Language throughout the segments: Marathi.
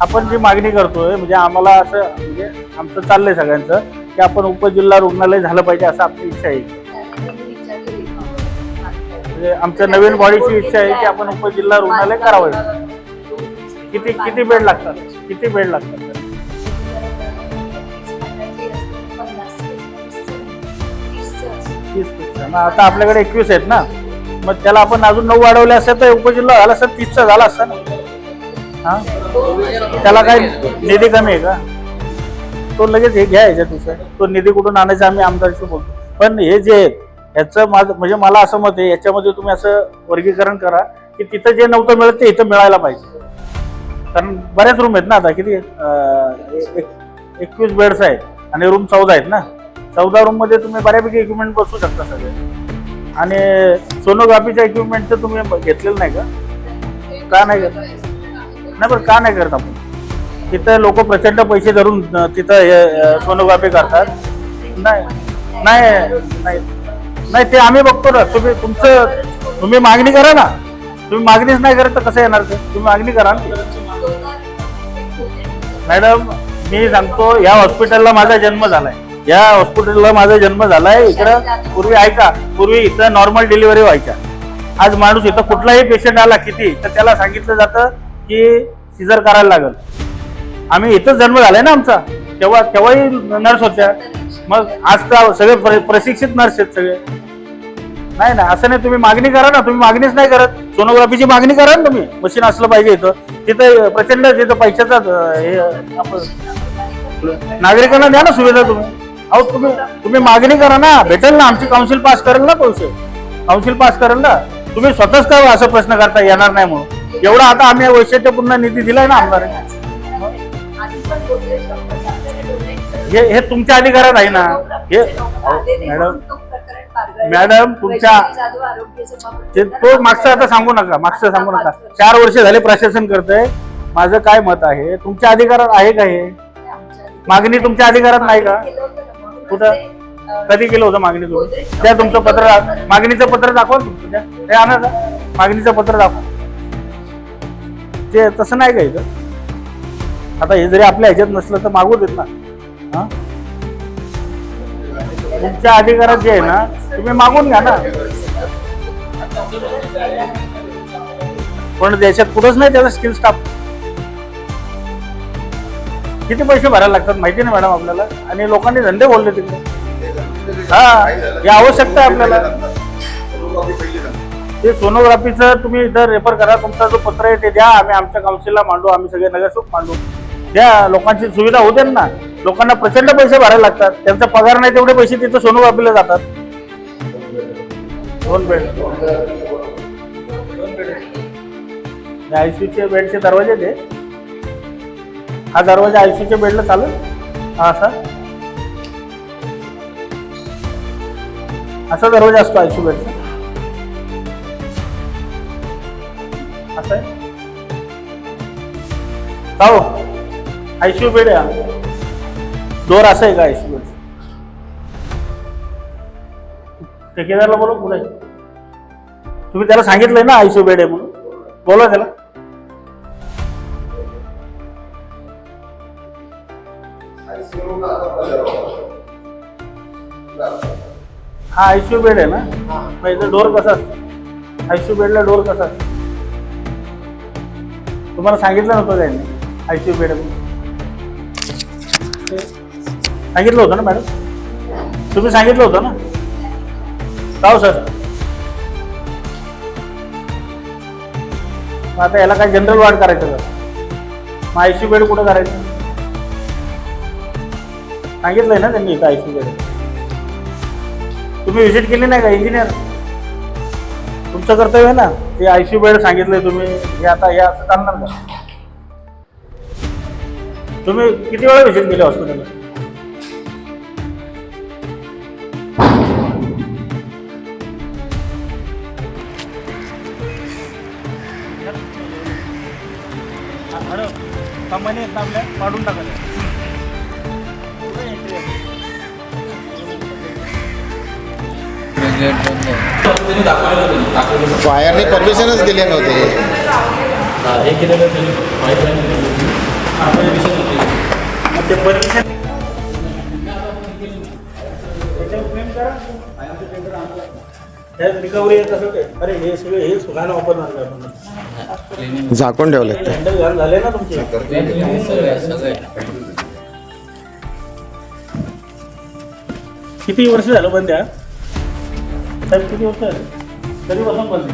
आपण जी मागणी करतोय म्हणजे आम्हाला असं म्हणजे आमचं चाललंय सगळ्यांचं की आपण उपजिल्हा रुग्णालय झालं पाहिजे असं आपली इच्छा आहे. म्हणजे आमच्या नवीन बॉडीची इच्छा आहे की आपण उपजिल्हा रुग्णालय करावं. किती किती बेड लागतात? किती बेड लागतात? तीस मग आता आपल्याकडे एकवीस आहेत ना? मग त्याला आपण अजून नऊ वाढवले असतं तर उपजिल्हा झाला असतं तीसचा झाला असता ना? हा? त्याला काय निधी कमी आहे का? तो लगेच हे घ्या ह्याच्यात तो निधी कुठून आणायचा आम्ही आमदारशी बोलतो. पण हे जे आहेत ह्याचं माझं म्हणजे मला असं मत आहे याच्यामध्ये तुम्ही असं वर्गीकरण करा की तिथं जे नव्हतं मिळत ते इथं मिळायला पाहिजे. कारण बऱ्याच रूम आहेत ना आता किती एक- एकवीस बेड्स आहेत आणि रूम चौदा आहेत ना. चौदा रूममध्ये तुम्ही बऱ्यापैकी इक्विपमेंट बसू शकता सगळे. आणि सोनोग्राफीच्या इक्विपमेंटचं तुम्ही घेतलेलं नाही का? का नाही घेतलं? नाही पण का नाही करत आपण? तिथं लोक प्रचंड पैसे धरून तिथं सोनोग्राफी करतात. नाही नाही नाही. नाही ते आम्ही बघतो ना. तुम्ही तुमचं तुम्ही मागणी करा ना. तुम्ही मागणीच नाही करत तर कसं येणार ते? तुम्ही मागणी करा मॅडम मी सांगतो या हॉस्पिटलला माझा जन्म झालाय. या हॉस्पिटलला माझा जन्म झालाय. इकडं पूर्वी ऐका पूर्वी इथं नॉर्मल डिलिव्हरी व्हायच्या. आज माणूस इथं कुठलाही पेशंट आला किती तर त्याला सांगितलं जातं की सिझर करायला लागल. आम्ही इथंच जन्म झालाय ना आमचा. तेव्हा तेव्हाही नर्स होत्या. मग आज तर सगळे प्र- प्रशिक्षित नर्स आहेत सगळे. नाही ना असं नाही तुम्ही मागणी करा ना. तुम्ही मागणीच नाही करत. सोनोग्राफीची मागणी करा ना तुम्ही. मशीन असलं पाहिजे इथं. तिथं प्रचंड तिथं पैशाचा हे नागरिकांना द्या ना सुविधा तुम्ही. अहो तुम्ही तुम्ही मागणी करा ना. भेटेल ना. आमची काउन्सिल पास करेल ना पैसे काउन्सिल पास करेल ना. तुम्ही स्वतःच काय असा प्रश्न करता येणार नाही म्हणून. एवढा आता आम्ही वैशिष्ट्यपूर्ण निधी दिलाय ना आमदार. हे हे तुमच्या अधिकारात आहे ना. हे मॅडम मॅडम, तुमच्या- ते तो मागचं आता सांगू नका मागचं सांगू नका. चार वर्ष झाले प्रशासन करतंय. माझं काय मत आहे? तुमच्या अधिकारात आहे का हे? मागणी तुमच्या अधिकारात नाही का? कुठं? कधी केलं होतं मागणी तुम्ही? त्या तुमचं पत्र मागणीचं पत्र दाखवा तुमचं. द्या. आणा का मागणीचं पत्र दाखवा. ते तसं नाही का इथं? आता हे जरी आपल्या ह्याच्यात नसलं तर मागू देत ना. तुमच्या अधिकारात जे आहे ना तुम्ही मागून घ्या ना. पण देशात कुठंच नाही त्याचा स्किल स्टाफ. किती पैसे भरायला लागतात माहिती नाही मॅडम आपल्याला? आणि लोकांनी धंदे बोलले तिकडे हा ही आवश्यकता आहे आपल्याला. ते सोनोग्राफीचं तुम्ही इथं रेफर करा. तुमचा जो पत्र आहे ते द्या. आम्ही आमच्या काउन्सिलला मांडू. आम्ही सगळे नगरसेवक मांडू. द्या. लोकांची सुविधा होते ना. लोकांना प्रचंड पैसे भरायला लागतात. त्यांचा पगार नाही तेवढे पैसे तिथं सोनोग्राफीला जातात. दोन बेड आयसीयूचे बेडचे दरवाजे ते हा दरवाजा आयसीयूच्या बेडला चालेल. हा असा. असा दरवाजा असतो आयसीयू बेडचा आहे. का हो आयसीयू बेड आहे डोर असं आहे का आयसीयू बेड ठेकेदारला बोला पुढे. तुम्ही त्याला सांगितलंय ना आयसीयू बेड आहे म्हणून. बोला त्याला. हा आयसीयू बेड आहे ना? मग याचा डोर कसा असतो? आयसीयू बेडला डोर कसा असतो? तुम्हाला सांगितलं नव्हतं त्यांनी आय सी यू बेड सांगितलं होतं ना मॅडम? तुम्ही सांगितलं होतं ना? का सर. मग आता याला काय जनरल वार्ड करायचं का? मग आय सी यू बेड कुठं करायचं? सांगितलंय ना त्यांनी इथं यू बेड तुम्ही व्हिजिट केली नाही का इंजिनियर तुमचं कर्तव्य आहे ना ते आयसीयू बेड सांगितलंय तुम्ही हे आता हे असं चालणार का? तुम्ही किती वेळा व्हिजिट केली हॉस्पिटलला कंपनी आहेत ना आपल्या काढून टाकायला सुखानं वापरणार काय आपण झाकून ठेवले झाले ना तुमचे. किती वर्ष झालं बंद आहे, हा? साहेब किती वर्ष झाले कधीपासून बंद?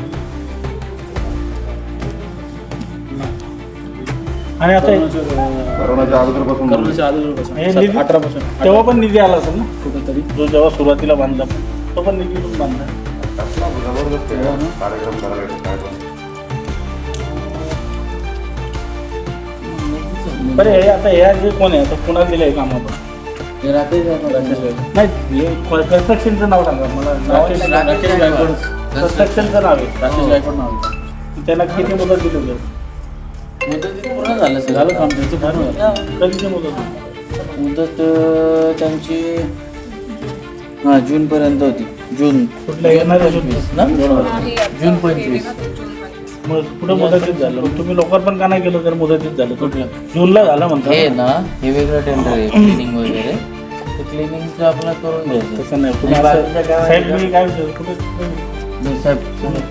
आणि आता करोनाच्या अगोदरपासून करोनाच्या अगोदरपासून. हे सात- निधी- अठरापासून. तेव्हा पण निधी आला असेल ना? कुठेतरी. जो जेव्हा सुरुवातीला बांधला तो पण निधी पण बांधला. जबरदस्त आहे. कार्यक्रम करायला काय पण. बरं हे आता ह्या जे कोण आहे आता कुणाला दिलं आहे काम आपण हे राकेश. नाही हे कन्स्ट्रक्शनचं नाव सांगा मला नाव राकेश नाही. राकेश गायकवाड. कन्स्ट्रक्शनचं नाव आहे. राकेश गायकवाड नाव आहे. त्यांना किती मुदत दिली होती? मुदत पूर्ण झालं सर झालं काम त्यांचं पूर्ण झालं. कधीची मुदत त्यांची हा जून. पर्यंत होती जून कुठल्या ना? जून पंचवीस. मग कुठं मुदतीत झालं. तुम्ही लोकार्पण का नाही केलं तर मुदतीत झालं. कुठलं जूनला झालं हे म्हणतात ना हे वेगळं टेंडर आहे क्लिनिंग वगैरे. ते क्लिनिंगचं आपलं करून घ्यायचं. तसं नाही. तुम्ही गावाला- साहेब मी काय विचारतो, कुठे नाही, साहेब तुम्ही-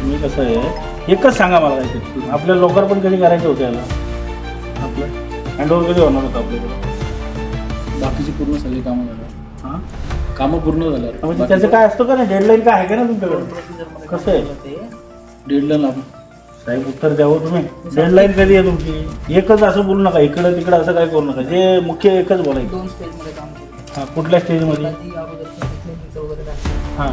तुम्ही कसं आहे एकच सांगा मला काहीतरी आपल्या लोकार्पण कधी करायचं होतं याला? आपलं? हँडओव्हर कधी होणार होतं आपल्याकडं? बाकीची पूर्ण सगळी कामं झालं. हां? कामं पूर्ण झालं म्हणजे त्याचं काय असतं का नाही? डेडलाईन काय आहे का ना तुमच्याकडे? कसं आहे? डेडलाईन आपण साहेब उत्तर द्यावं तुम्ही? डेडलाईन कधी आहे तुमची? एकच असं बोलू नका. इकडं तिकडं असं काय करू नका. जे मुख्य एकच बोलायचं. दोन स्टेजमध्ये काम केलं हां कुठल्या स्टेजमध्ये आधी अगोदर क्लिनिकचं वगैरे झालं हां.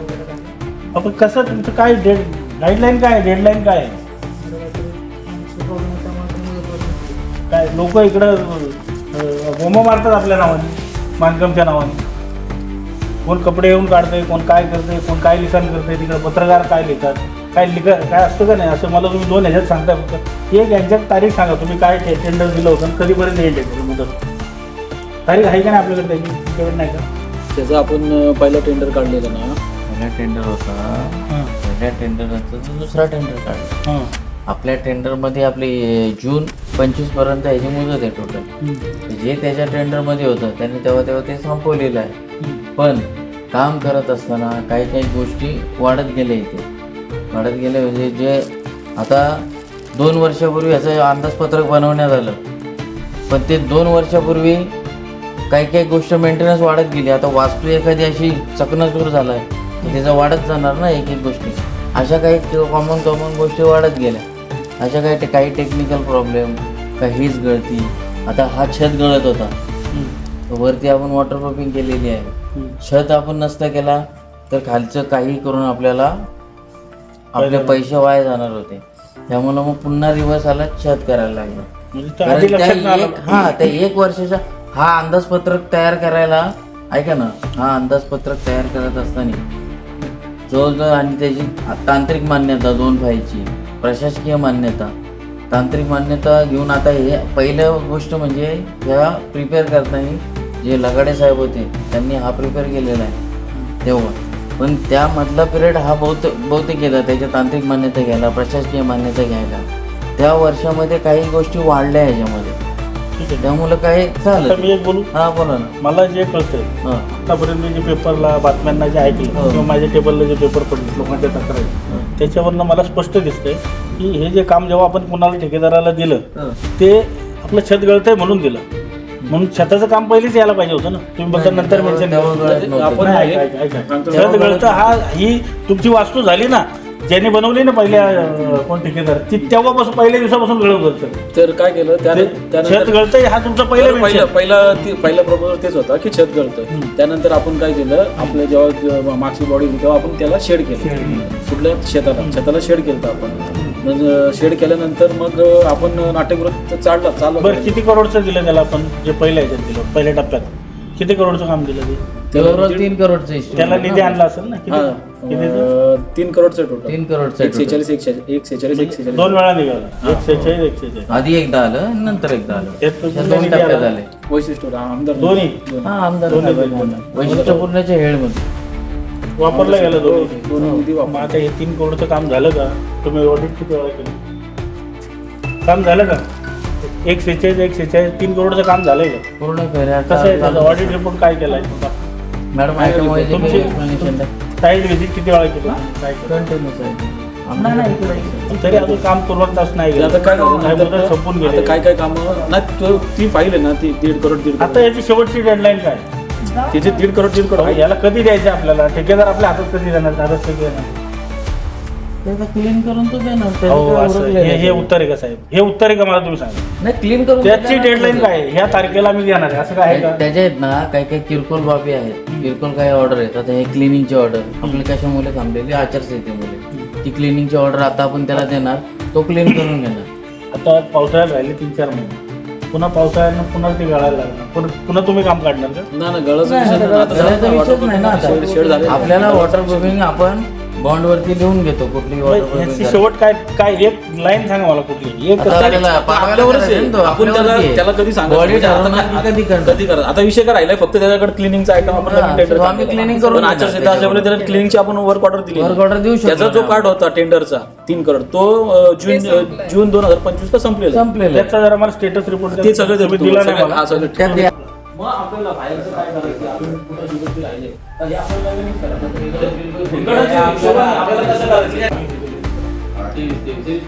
वगैरे झालं आपण कसं तुमचं काय डेड गाईडलाईन काय आहे? डेडलाईन काय आहे? त्यामुळे ते. काय लोक इकडं बोंब मारतात आपल्या नावाने बांधकामच्या नावाने. कोण कपडे येऊन काढतंय कोण काय करतंय कोण काय लिखाण करतंय तिकडे पत्रकार काय लिहितात काय लिख काय असतं का नाही? असं मला तुम्ही दोन ह्याच्यात सांगता फक्त. एक यांच्यात तारीख सांगा तुम्ही काय टेंडर दिलं होतं आणि कधीपर्यंत येईल टेंडर मुदत? तारीख आहे का नाही आपल्याकडे त्याची? तुमच्याकडे नाही का? त्याचं आपण पहिलं टेंडर काढलेलं ना. पहिला टेंडर होता. हां. पहिल्या टेंडरनंतर तो दुसरा टेंडर काढला. हां. आपल्या टेंडरमध्ये आपली जून पंचवीसपर्यंत ह्याची मुदत आहे टोटल जे त्याच्या टेंडरमध्ये होतं त्यांनी तेव्हा तेव्हा ते संपवलेलं आहे. पण काम करत असताना काही काही गोष्टी वाढत गेल्या इथे. वाढत गेल्या म्हणजे जे आता दोन वर्षापूर्वी ह्याचं अंदाजपत्रक बनवण्यात आलं. पण ते दोन वर्षापूर्वी काही काही गोष्ट मेंटेनन्स वाढत गेली. आता वास्तू एखादी अशी चकनाचूर झाला आहे त्याचं वाढत जाणार ना एक एक गोष्टी. अशा काही कॉमन कॉमन गोष्टी वाढत गेल्या. अशा काही ते- काही टेक्निकल प्रॉब्लेम काही हीच गळती. आता हा छत गळत होता. वरती आपण वॉटरप्रूफिंग केलेली आहे. छत आपण नसता केला तर खालचं काही करून आपल्याला आपले पैसे वाया जाणार होते. त्यामुळं मग पुन्हा रिवर्स आला छत करायला लागलं. म्हणजे कारण त्या एक हा त्या एक वर्षाचा हा अंदाजपत्रक तयार करायला ऐका ना हा अंदाजपत्रक तयार करत असताना जवळजवळ आणि त्याची तांत्रिक मान्यता दोन फायची प्रशासकीय मान्यता तांत्रिक मान्यता घेऊन आता हे पहिलं गोष्ट म्हणजे ह्या प्रिपेअर करताना जे लगाडे साहेब होते त्यांनी हा प्रिपेअर केलेला आहे. तेव्हा. पण त्यामधला पिरियड हा बहुत बहुतेक गेला त्याच्या तांत्रिक मान्यता घ्यायला प्रशासकीय मान्यता घ्यायला. त्या वर्षामध्ये काही गोष्टी वाढल्या ह्याच्यामध्ये. ठीक आहे त्यामुळं काय आता चालत मी एक बोलू? हा बोला ना. मला जे कळतंय हा. आतापर्यंत मी जे पेपरला बातम्यांना जे ऐकलं. किंवा माझ्या टेबलला जे पेपर पडले लोकांच्या तक्रारी त्याच्यावरनं मला स्पष्ट दिसतंय की हे जे काम जेव्हा आपण कुणाला ठेकेदाराला दिलं. ते आपलं छत गळतंय म्हणून दिलं. म्हणून छताचं काम पहिलेच यायला पाहिजे होतं ना. तुम्ही नाही, नंतर मेन्शन गळत. आपण नाही, हे- ऐका, ऐका, ऐका. सांगतो. छत गळतं हा ही तुमची वास्तू झाली ना ज्यांनी बनवली ना पहिल्या अं, कोण ठेकेदार ती तेव्हापासून पहिल्या दिवसापासून गळत होतं तर काय केलं त्या- ते छत त्यानंतर गळतंय हा तुमचा पहिला पहिलं mention. पहिला ती- पहिला प्रपोजल तेच होता की छत गळतं त्यानंतर आपण काय केलं आपलं जेव्हा जेव्हा मागची बॉडी होती तेव्हा आपण त्याला शेड केलं. कुठल्या शेताला? छताला शेड केलं आपण. मग शेड केल्यानंतर मग आपण नाट्यगृह चालला चाललं. बरं किती करोडचं दिलं त्याला आपण? जे पहिल्या ह्याच्यात दिलं पहिल्या टप्प्यात. किती करोडचं काम दिलं ते? तीन करोडचं त्याला निधी? आणला असेल ना? हा. किती कितीचं? अं, तीन करोडचं टोटल तीन करोडचं एक total. सेहेचाळीस एक शे- एक सेहेचाळीस एक सेहेचाळीस. दोन वेळा निघाला. एक सेहेचाळीस एक सेहेचाळीस. आधी एकदा आलं नंतर एकदा आलं. त्यात दोन निधी टप्प्यात आला? आले वैशिष्ट्य आमदार दोन्ही? हा आमदार दोन्ही दोन्ही. आणलं. वैशिष्ट्यपूर्णच्या हेडमध्ये वापरला गेला दोन्ही. दोन्ही निधी मग वापर आता हे तीन करोडचं काम झालं का? तुम्ही ऑडिट किती वेळा केलं काम झालं का? एक सेहेचाळीस एक सेहेचाळीस तीन करोडचं काम झालंय का? पूर्ण कसं आहे त्याचा ऑडिट रिपोर्ट काय केलाय मॅडम याच्यामुळे जे काही तुमची- व्हिजिट किती वेळा केली? काय केलं? कंटिन्यूच आहे. तरी अजून काम तास नाही ते आता काय गेलं. नाही? मुदत संपून आता गेली. काय काय कामं? नाही तो ती फाईल आहे ना ती दीड करोड दीड करोड. आता याची शेवटची डेडलाईन काय? तिचे दीड करोड दीड करोड याला कधी द्यायचे आपल्याला? ठेकेदार आपल्या हातात कधी देणार? कधी देणार त्याचं क्लीन करून तो देणार त्याचं हो काय असं एवढं हे हे? उत्तर आहे का साहेब? हे उत्तर आहे का मला तुम्ही सांगा? नाही क्लीन करून त्याची देणार डेडलाईन. काय आहे? ह्या तारखेला मी देणार आहे. असं काय आहे त्या- का त्याच्या आहेत ना काही काही किरकोळ बाबी आहेत. किरकोळ काही ऑर्डर आहेत. आता हे क्लिनिंगची ऑर्डर आपली कशामुळे थांबलेली आचारसंहितेमुळे. ती क्लिनिंगची ऑर्डर आता आपण त्याला देणार. तो क्लीन करून घेणार. आता पावसाळ्यात राहिले तीन चार महिने. पुन्हा पावसाळ्यानं पुन्हा ते गळायला लागणार. पुन्हा- पुन्हा तुम्ही काम काढणार का? ना ना गळाचा नाही, विषय नाही. आता गळाचा झालं, विषयच नाही ना. शेड आपल्याला वॉटर प्रूफिंग आपण बॉन्ड वरती लिहून घेतो कुठली याची शेवट काय काय एक लाईन सांगा मला कुठली? एक आता आपल्याला आपल्यावरच आहे. आपण त्याला त्याला कधी सांगायचं म्हणजे आता कधी करणार? कधी करा आता विषय काय राहिलाय फक्त त्याच्याकडे क्लिनिंगचा आयटम आपण हा, नवीन आम्ही cleaning करून पण देणार आचारसंहिता असल्यामुळे त्याला क्लिनिंगची आपण वर्क ऑर्डर दिली. Work order देऊ शकतो त्याचा जो ना. कार्ड होता टेंडरचा तीन करोड तो अं, जून जून दोन हजार पंचवीस ला संपलेला. आहे. संपलेलं. आहे. त्याचा जरा मला स्टेटस रिपोर्ट ते सगळं दिला नाही मला. त्यात. मग आपल्याला बाहेरचं काय करायचं? आपण कुठं राहिले. हे ला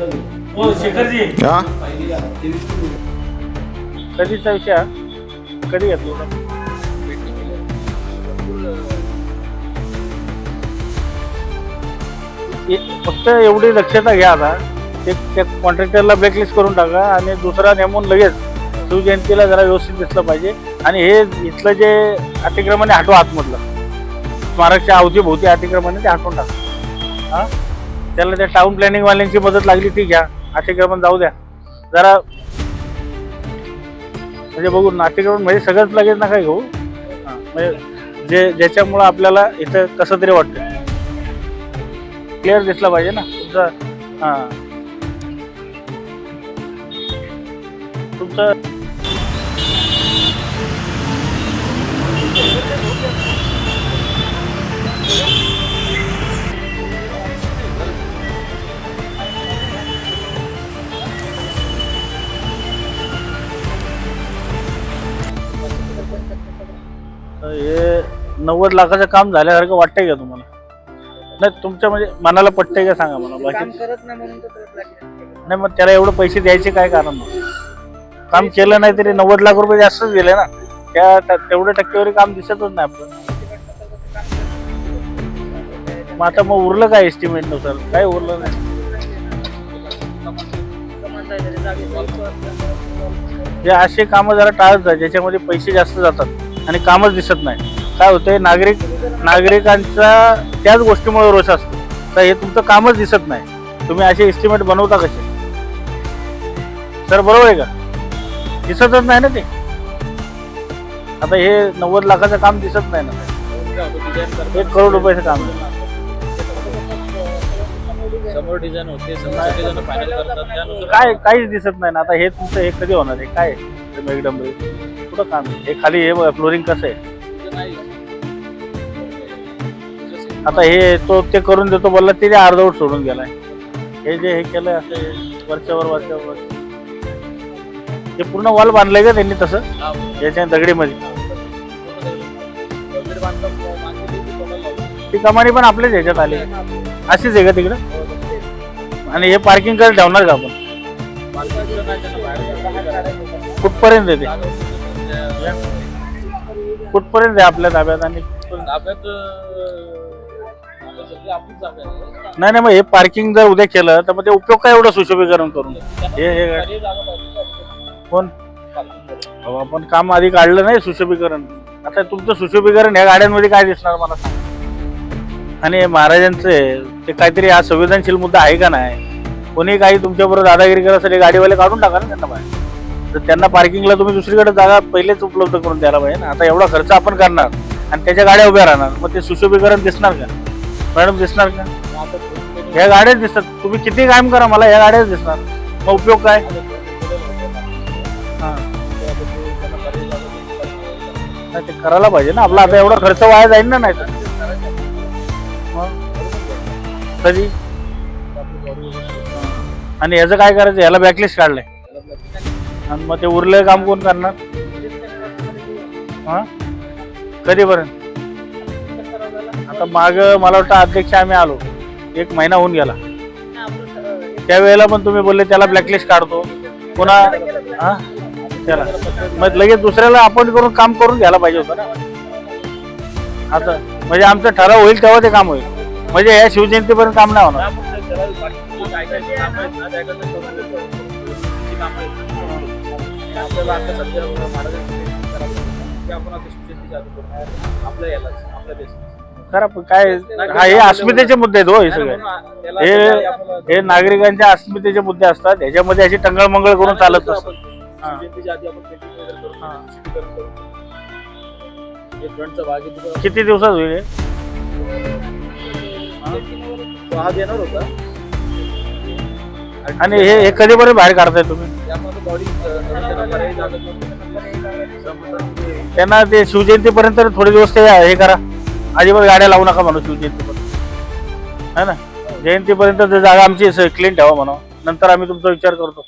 देऊ. हो शेखरजी. हा. कधीचा विषय? कधी घेतला फक्त एवढी दक्षता घ्या आता. ते त्या कॉन्ट्रॅक्टरला ब्लॅकलिस्ट करून टाका आणि दुसरा नेमून लगेच शिवजयंतीला जरा व्यवस्थित दिसलं पाहिजे. आणि हे इथलं जे अतिक्रमण आहे हटवा आतमधलं. स्मारकच्या अवतीभोवती अतिक्रमण ते हटवून टाका त्याला त्या टाउन प्लॅनिंगवाल्यांची मदत लागली ती घ्या अतिक्रमण जाऊ द्या. जरा म्हणजे बघू नाट्यक्रमण म्हणजे सगळंच लगेच नका घेऊ. म्हणजे जे ज्याच्यामुळं आपल्याला इथं कसं तरी वाटतं क्लिअर दिसला पाहिजे ना? तुमचं हां. तुमचं हे नव्वद लाखाचं काम झाल्यासारखं वाटतंय का तुम्हाला? नाही तुमच्या म्हणजे मनाला पटतंय का सांगा मला? काम बाकी करत नाही म्हणून मग त्याला एवढं पैसे द्यायचे काय कारण मग? काम केलं नाही तरी नव्वद लाख रुपये जास्तच दिले ना? त्या त्या- तेवढ्या टक्केवारी काम दिसतच नाही आपलं. मग आता मग उरलं काय एस्टिमेटनुसार? काय उरलं नाही? जागी. हे असे कामं जरा टाळत जा ज्याच्यामध्ये पैसे जास्त जातात. आणि कामच दिसत नाही. काय होतंय नागरिक नागरिकांचा त्याच गोष्टीमुळे रोष असतो. तर हे तुमचं कामच दिसत नाही. तुम्ही असे एस्टिमेट बनवता कसे? सर बरोबर आहे का? दिसतच नाही ना ते. आता हे नव्वद लाखाचं काम दिसत नाही ना. एक करोड रुपयाचं काम आहे. समोर डिझाईन होते काय काहीच दिसत नाही ना. आता हे तुमचं हे कधी होणार आहे? काय आहे? कुठं काम आहे? हे खाली हे फ्लोरिंग कसं आहे? आता हे तो ते करून देतो बोलला ते ते अर्धवट सोडून गेलाय. हे जे हे केलंय असं हे वरच्यावर वरच्यावर वरच्या. हे पूर्ण वॉल बांधलंय का त्यांनी तसं? याच्या दगडीमध्ये. ती कमानी पण आपल्याच ह्याच्यात आली. अशीच आहे का तिकडं? आणि हे पार्किंग कर ठेवणार का आपण? कुठपर्यंत येते कुठपर्यंत आहे आपल्या ताब्यात आणि कुठपर्यंत- नाही नाही मग हे पार्किंग जर उद्या केलं तर मग ते उपयोग काय एवढं सुशोभीकरण करून? हे हे कोण? अहो, आपण काम आधी काढलं नाही सुशोभीकरण. आता तुमचं सुशोभीकरण ह्या गाड्यांमध्ये काय दिसणार मला सांगा. आणि हे महाराजांचं ते काहीतरी हा संवेदनशील मुद्दा आहे का नाही? कोणी काही तुमच्याबरोबर दादागिरी करत असेल हे गाडीवाले काढून टाका ना त्यांना बाहेर. तर त्यांना पार्किंगला तुम्ही दुसरीकडे जागा पहिलेच उपलब्ध करून द्यायला पाहिजे ना. आता एवढा खर्च आपण करणार आणि त्याच्या गाड्या उभ्या राहणार मग ते सुशोभीकरण दिसणार का? मॅडम दिसणार का? ह्या गाड्याच दिसतात. तुम्ही किती काम करा मला ह्या गाड्याच दिसणार. मग उपयोग काय? हा. नाही, ते करायला पाहिजे ना. आपला आता एवढा खर्च वाया जाईल ना नाही? कधी? आणि याचं काय करायचं? याला बॅकलिस्ट काढलंय. आणि मग ते उरलं काम कोण करणार? हा? कधीपर्यंत? आता माग मला वाटतं अध्यक्ष आम्ही आलो. एक महिना होऊन गेला. त्यावेळेला पण तुम्ही बोलले त्याला ब्लॅकलिस्ट काढतो. पुन्हा हा? त्याला. मग लगेच दुसऱ्याला अपॉइंट करून काम करून घ्यायला पाहिजे होतं ना. आता म्हणजे आमचं ठराव होईल तेव्हा ते काम होईल. म्हणजे या शिवजयंतीपर्यंत काम नाही होणार. आपल्याला आता सध्या महाराजांची आपण आता आपल्या यालाच आपल्या खरं काय हा हे अस्मितेचे मुद्दे आहेत हो हे सगळे. हे हे नागरिकांच्या अस्मितेचे मुद्दे असतात ह्याच्यामध्ये अशी टंगळमंगळ करून चालत नसतं किती दिवसात होईल हे? तो हा देणार होता. आणि हे हे कधीपर्यंत बाहेर काढताय तुम्ही? त्यांना ते शिवजयंतीपर्यंत थोडे दिवस ते हे करा. अजिबात गाड्या लावू नका म्हणून शिवजयंतीपर्यंत. है ना? जयंतीपर्यंत ते जागा आमची क्लीन ठेवा म्हणा. नंतर आम्ही तुमचा विचार करतो.